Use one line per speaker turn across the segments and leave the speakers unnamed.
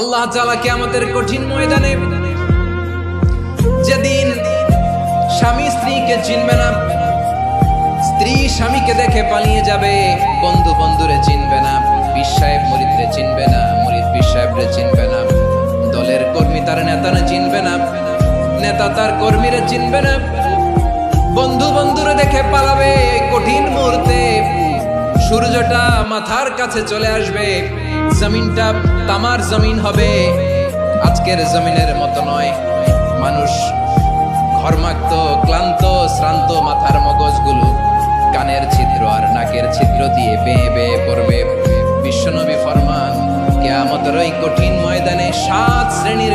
আল্লাহ তাআলা আমাদের কঠিন ময়দানে যেদিন স্বামী স্ত্রীকে চিনবে না, স্ত্রী স্বামীকে দেখে পালিয়ে যাবে, বন্ধু বন্ধুরে চিনবে না, পীর মরিদরে চিনবে না, মরিদ পীর চিনবে না, দলের কর্মী তার নেতারা চিনবে না, নেতা তার কর্মীরা চিনবে না, বন্ধু বন্ধুরে দেখে পালাবে কঠিন মুহূর্তে। সূর্যটা মাথার কাছে চলে আসবে। জমিনটা তামার জমিন হবে। আজকের জমিনের মতো নয়। মানুষ ঘর্মাক্ত, ক্লান্ত, শ্রান্ত মাথার মগজগুলো কানের ছিদ্র আর নাকের ছিদ্র দিয়ে বেয়ে বেয়ে পড়বে। বিশ্বনবী ফরমান কেয়ামতের ওই কঠিন ময়দানে সাত শ্রেণির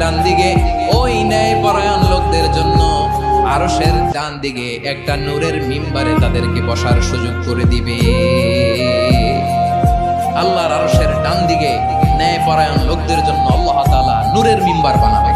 ডান দিকে আরশের ডান দিকে একটা নূরের মিম্বারে তাদেরকে বসার সুযোগ করে দিবে। আল্লাহর আরশের ডান দিকে ন্যায় পরায়ণ লোকদের জন্য আল্লাহ তাআলা নূরের মিম্বার বানাবে।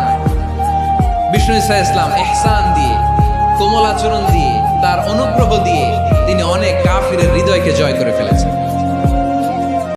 বিষ্ণু ইসা ইসলাম এহসান দিয়ে কোমল আচরণ দিয়ে, তার অনুগ্রহ দিয়ে তিনি অনেক কাফিরের হৃদয়কে জয় করে ফেলেছেন।